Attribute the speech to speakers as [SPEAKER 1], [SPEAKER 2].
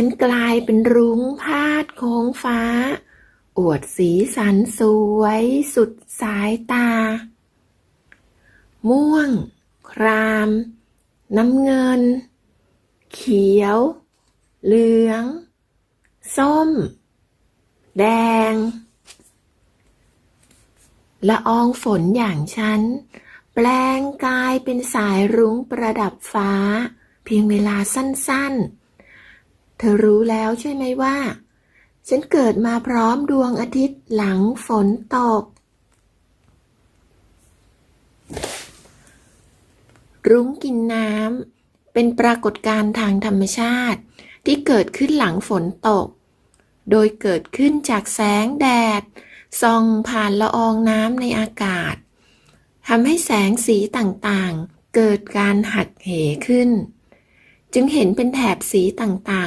[SPEAKER 1] ฉันกลายเป็นรุ้งพาดโค้งฟ้า อวดสีสันสวยสุดสายตา ม่วง คราม น้ำเงิน เขียว เหลือง ส้ม แดง ละอองฝนอย่างฉัน แปลงกายเป็นสายรุ้งประดับฟ้า เพียงเวลาสั้นๆ เธอรู้แล้วใช่ไหมว่า ฉันเกิดมาพร้อมดวงอาทิตย์หลังฝนตก รุ้งกินน้ำเป็นปรากฏการณ์ทางธรรมชาติ ที่เกิดขึ้นหลังฝนตก โดยเกิดขึ้นจากแสงแดดส่องผ่านละอองน้ำในอากาศทำให้แสงสีต่างๆ เกิดการหักเหขึ้น จึงเห็นเป็นแถบสีต่างๆ